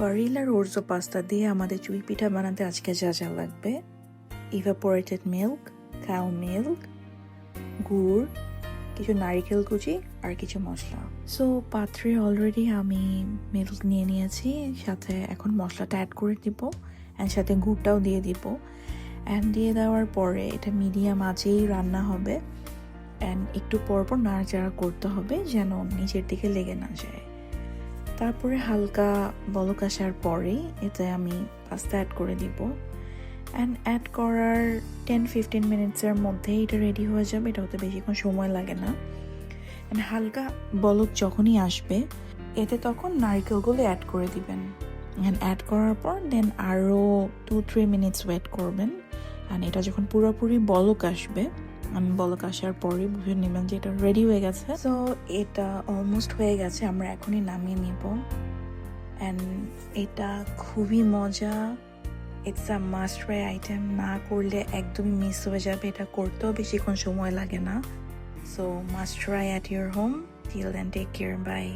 বারিলার ওরজো pasta দিয়ে আমাদের চুই পিঠা বানাতে আজকে যা যা লাগবে। ইভাপোরেটেড মিল্ক কাউ মিল্ক গুড়, কিছু নারিকেল কুচি আর কিছু মশলা। সো পাত্রে অলরেডি আমি মিল্ক নিয়ে নিয়েছি, সাথে এখন মশলাটা অ্যাড করে দিব অ্যান্ড সাথে গুড়টাও দিয়ে দিব। অ্যান্ড দিয়ে দেওয়ার পরে এটা মিডিয়াম আঁচেই রান্না হবে। অ্যান্ড একটু পর পর নাড়াচাড়া করতে হবে যেন নিচের দিকে লেগে না যায়। তারপরে হালকা বলক আসার পরে এতে আমি পাস্তা অ্যাড করে দিব। অ্যান্ড অ্যাড করার টেন ফিফটিন মিনিটসের মধ্যে এটা রেডি হয়ে যাবে, এটা হতে বেশিক্ষণ সময় লাগে না। অ্যান্ড হালকা বলক যখনই আসবে, এতে তখন নারকেলগুলো অ্যাড করে দিবেন। অ্যান্ড অ্যাড করার পর দেন আরও টু থ্রি মিনিটস ওয়েট করবেন। অ্যান্ড এটা যখন পুরোপুরি বলক আসবে আমি বলক আসার পরে বুঝে নেবেন যে এটা রেডি হয়ে গেছে। সো এটা অলমোস্ট হয়ে গেছে, আমরা এখনই নামিয়ে নেব। অ্যান্ড এটা খুবই মজা। It's a must try item না করলে একদমই মিস হয়ে যাবে। এটা করতেও বেশিক্ষণ সময় লাগে না। So must try at your home till then take care bye